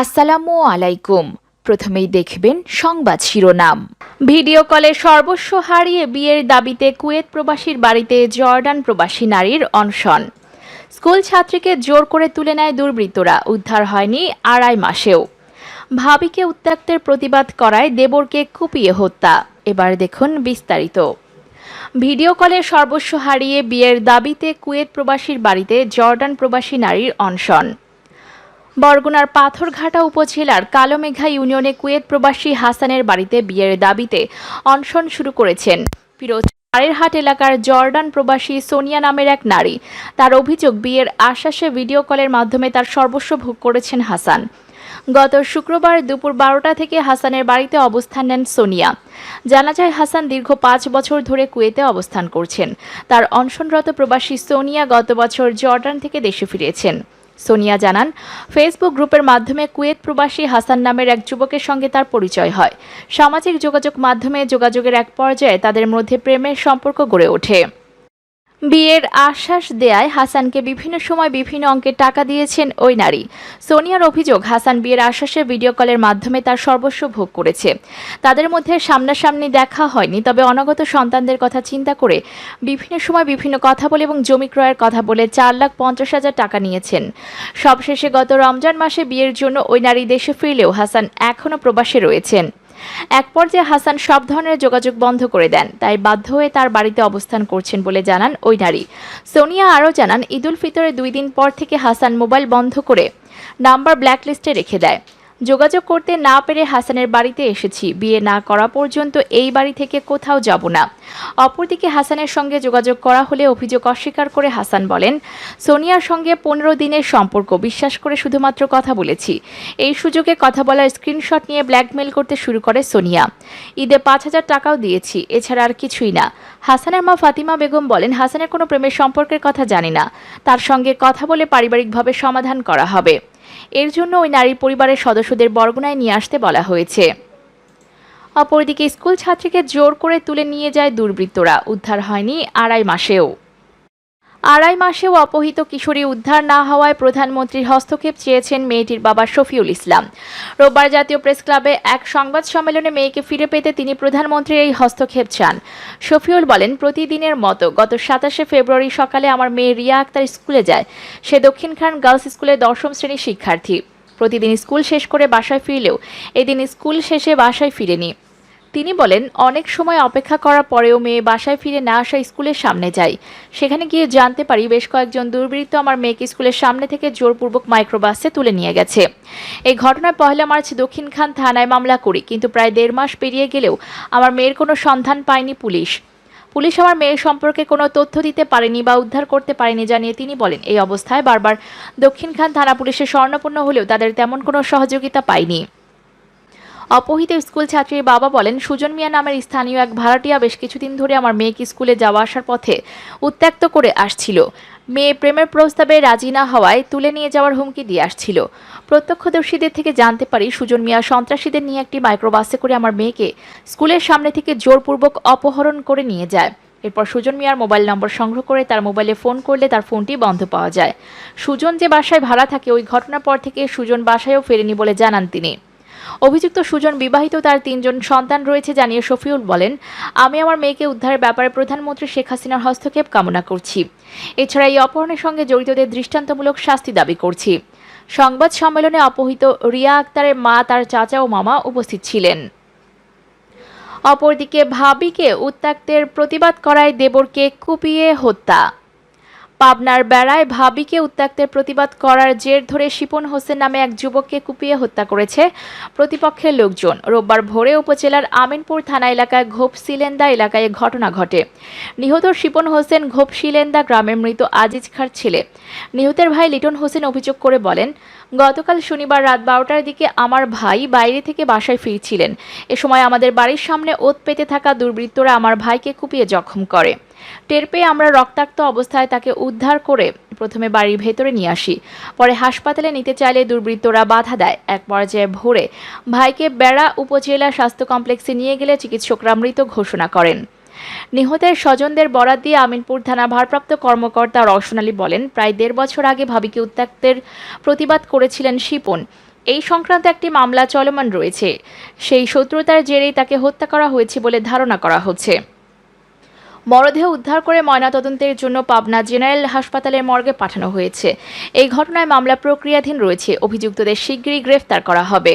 আসসালামু আলাইকুম। প্রথমেই দেখবেন সংবাদ শিরোনাম। ভিডিও কলে সর্বস্ব হারিয়ে বিয়ের দাবিতে কুয়েত প্রবাসীর বাড়িতে জর্ডান প্রবাসী নারীর অনশন। স্কুল ছাত্রীকে জোর করে তুলে নেয় দুর্বৃত্তরা, উদ্ধার হয়নি আড়াই মাসেও। ভাবিকে উত্ত্যক্তের প্রতিবাদ করায় দেবরকে কুপিয়ে হত্যা। এবার দেখুন বিস্তারিত। ভিডিও কলে সর্বস্ব হারিয়ে বিয়ের দাবিতে কুয়েত প্রবাসীর বাড়িতে জর্ডান প্রবাসী নারীর অনশন। বরগুনার পাথরঘাটা উপজেলার কালোমেঘা ইউনিয়নে কুয়েত প্রবাসী হাসানের বাড়িতে বিয়ের দাবিতে অনশন শুরু করেছেন। ফিরোজ হাট এলাকার জর্ডান প্রবাসী সোনিয়া নামের এক নারী। তার অভিযোগ বিয়ের আশ্বাসে ভিডিও কলের মাধ্যমে তার সর্বস্ব ভোগ করেছেন হাসান। গত শুক্রবার দুপুর বারোটা থেকে হাসানের বাড়িতে অবস্থান নেন সোনিয়া। জানা যায়, হাসান দীর্ঘ পাঁচ বছর ধরে কুয়েতে অবস্থান করছেন। তার অনশনরত প্রবাসী সোনিয়া গত বছর জর্ডান থেকে দেশে ফিরেছেন। সোনিয়া জানান ফেসবুক গ্রুপের মাধ্যমে কুয়েত প্রবাসী হাসান নামের এক যুবকের সঙ্গে তার পরিচয় হয়। সামাজিক যোগাযোগ মাধ্যমে যোগাযোগের এক পর্যায়ে তাদের মধ্যে প্রেমের সম্পর্ক গড়ে ওঠে। বিয়ের আশ্বাস দেয়ায় হাসানকে বিভিন্ন সময় বিভিন্ন অঙ্কের টাকা দিয়েছেন ওই নারী। সোনিয়ার অভিযোগ, হাসান বিয়ের আশ্বাসে ভিডিও কলের মাধ্যমে তার সর্বস্ব ভোগ করেছে। তাদের মধ্যে সামনাসামনি দেখা হয়নি, তবে অনাগত সন্তানদের কথা চিন্তা করে বিভিন্ন সময় বিভিন্ন কথা বলে এবং জমি ক্রয়ের কথা বলে চার লাখ পঞ্চাশ হাজার টাকা নিয়েছেন। সবশেষে গত রমজান মাসে বিয়ের জন্য ওই নারী দেশে ফিরলেও হাসান এখনও প্রবাসে রয়েছেন। এক পর্যায়ে হাসান সব ধরনের যোগাযোগ বন্ধ করে দেন, তাই বাধ্য হয়ে তার বাড়িতে অবস্থান করছেন বলে জানান ওই নারী। সোনিয়া আরও জানান, ঈদুল ফিতরের দুই দিন পর থেকে হাসান মোবাইল বন্ধ করে নাম্বার ব্ল্যাকলিস্টে রেখে দেয়। যোগাযোগ করতে না পেরে হাসানের বাড়িতে এসেছি। বিয়ে না করা পর্যন্ত এই বাড়ি থেকে কোথাও যাব না। অপরদিকে হাসানের সঙ্গে যোগাযোগ করা হলে অভিযোগ অস্বীকার করে হাসান বলেন, সোনিয়ার সঙ্গে পনেরো দিনের সম্পর্ক, বিশ্বাস করে শুধুমাত্র কথা বলেছি। এই সুযোগে কথা বলার স্ক্রিনশট নিয়ে ব্ল্যাকমেল করতে শুরু করে সোনিয়া। ঈদে পাঁচ হাজার টাকাও দিয়েছি, এছাড়া আর কিছুই না। হাসানের মা ফাতিমা বেগম বলেন, হাসানের কোনো প্রেমের সম্পর্কের কথা জানি না। তার সঙ্গে কথা বলে পারিবারিকভাবে সমাধান করা হবে। এর জন্য ওই নারীর পরিবারের সদস্যদের বরগুনায় নিয়ে আসতে বলা হয়েছে। অপরদিকে স্কুল ছাত্রীকে জোর করে তুলে নিয়ে যায় দুর্বৃত্তরা। উদ্ধার হয়নি আড়াই মাসেও। আড়াই মাসেও অপহৃত কিশোরী উদ্ধার না হওয়ায় প্রধানমন্ত্রীর হস্তক্ষেপ চেয়েছেন মেয়েটির বাবা শফিউল ইসলাম। রোববার জাতীয় প্রেস ক্লাবে এক সংবাদ সম্মেলনে মেয়েকে ফিরে পেতে তিনি প্রধানমন্ত্রীর এই হস্তক্ষেপ চান। শফিউল বলেন, প্রতিদিনের মতো গত সাতাশে ফেব্রুয়ারি সকালে আমার মেয়ে রিয়া আক্তার স্কুলে যায়। সে দক্ষিণখান গার্লস স্কুলে দশম শ্রেণির শিক্ষার্থী। প্রতিদিন স্কুল শেষ করে বাসায় ফিরলেও এদিন স্কুল শেষে বাসায় ফিরেনি। তিনি বলেন, অনেক সময় অপেক্ষা করার পরেও মেয়ে বাসায় ফিরে না আসা স্কুলের সামনে যায়। সেখানে গিয়ে জানতে পারি বেশ কয়েকজন দুর্বৃত্ত আমার মেয়েকে স্কুলের সামনে থেকে জোরপূর্বক মাইক্রোবাসে তুলে নিয়ে গেছে। এই ঘটনায় পহেলা মার্চ দক্ষিণখান থানায় মামলা করি, কিন্তু প্রায় দেড় মাস পেরিয়ে গেলেও আমার মেয়ের কোনো সন্ধান পায়নি পুলিশ। পুলিশ আমার মেয়ের সম্পর্কে কোনো তথ্য দিতে পারেনি বা উদ্ধার করতে পারেনি জানিয়ে তিনি বলেন, এই অবস্থায় বারবার দক্ষিণখান থানা পুলিশের স্বর্ণপূর্ণ হলেও তাদের তেমন কোনো সহযোগিতা পায়নি। অপহৃত স্কুল ছাত্রীর বাবা বলেন, সুজন মিয়া নামের স্থানীয় এক ভাড়াটিয়া বেশ কিছুদিন ধরে আমার মেয়েকে স্কুলে যাওয়া আসার পথে উত্ত্যক্ত করে আসছিল। মেয়ে প্রেমের প্রস্তাবে রাজি না হওয়ায় তুলে নিয়ে যাওয়ার হুমকি দিয়ে আসছিল। প্রত্যক্ষদর্শীদের থেকে জানতে পারি, সুজন মিয়া সন্ত্রাসীদের নিয়ে একটি মাইক্রোবাসে করে আমার মেয়েকে স্কুলের সামনে থেকে জোরপূর্বক অপহরণ করে নিয়ে যায়। এরপর সুজন মিয়ার মোবাইল নম্বর সংগ্রহ করে তার মোবাইলে ফোন করলে তার ফোনটি বন্ধ পাওয়া যায়। সুজন যে বাসায় ভাড়া থাকে, ওই ঘটনার পর থেকে সুজন বাসায়ও ফেরেনি বলে জানান তিনি। অভিযুক্ত সুজন বিবাহিত তার তিনজন সন্তান রয়েছে জানিয়ে শফিউল বলেন, আমি আমার মেয়েকে উদ্ধারের ব্যাপারে প্রধানমন্ত্রী শেখ হাসিনার হস্তক্ষেপ কামনা করছি। এছাড়া এই অপহরণের সঙ্গে জড়িতদের দৃষ্টান্তমূলক শাস্তি দাবি করছি। সংবাদ সম্মেলনে অপহৃত রিয়া আক্তারের মা, তার চাচা ও মামা উপস্থিত ছিলেন। অপরদিকে ভাবিকে উত্তাক্তের প্রতিবাদ করায় দেবরকে কুপিয়ে হত্যা। পাবনার বেড়ায় ভাবিকে উত্ত্যক্তের প্রতিবাদ করার জের ধরে শিপন হোসেন নামে এক যুবককে কুপিয়ে হত্যা করেছে প্রতিপক্ষের লোকজন। রোববার ভোরে উপজেলার আমিনপুর থানা এলাকায় ঘোপসিলেন্দা এলাকায় ঘটনা ঘটে। নিহত শিপন হোসেন ঘোপশিলেন্দা গ্রামের মৃত আজিজ খার ছেলে। নিহতের ভাই লিটন হোসেন অভিযোগ করে বলেন, গতকাল শনিবার রাত বারোটার দিকে আমার ভাই বাইরে থেকে বাসায় ফিরছিলেন। এ সময় আমাদের বাড়ির সামনে ওত পেতে থাকা দুর্বৃত্তরা আমার ভাইকে কুপিয়ে জখম করে। টের পেয়ে আমরা রক্তাক্ত অবস্থায় তাকে উদ্ধার করে প্রথমে বাড়ির ভেতরে নিয়ে আসি। পরে হাসপাতালে নিতে চাইলে দুর্বৃত্তরা বাধা দেয়। এক পর্যায়ে ভোরে ভাইকে বেড়া উপজেলা স্বাস্থ্য কমপ্লেক্সে নিয়ে গেলে চিকিৎসকরা মৃত ঘোষণা করেন। নিহতের স্বজনদের বরাত দিয়ে আমিনপুর থানা ভারপ্রাপ্ত কর্মকর্তা রওশন আলী বলেন, প্রায় দেড় বছর আগে ভাবিকে উত্ত্যক্তের প্রতিবাদ করেছিলেন শিপন। এই সংক্রান্ত একটি মামলা চলমান রয়েছে। সেই শত্রুতার জেরেই তাকে হত্যা করা হয়েছে বলে ধারণা করা হচ্ছে। মরদেহ উদ্ধার করে ময়নাতদন্তের জন্য পাবনা জেনারেল হাসপাতালের মর্গে পাঠানো হয়েছে। এই ঘটনায় মামলা প্রক্রিয়াধীন রয়েছে। অভিযুক্তদের শিগগিরই গ্রেফতার করা হবে।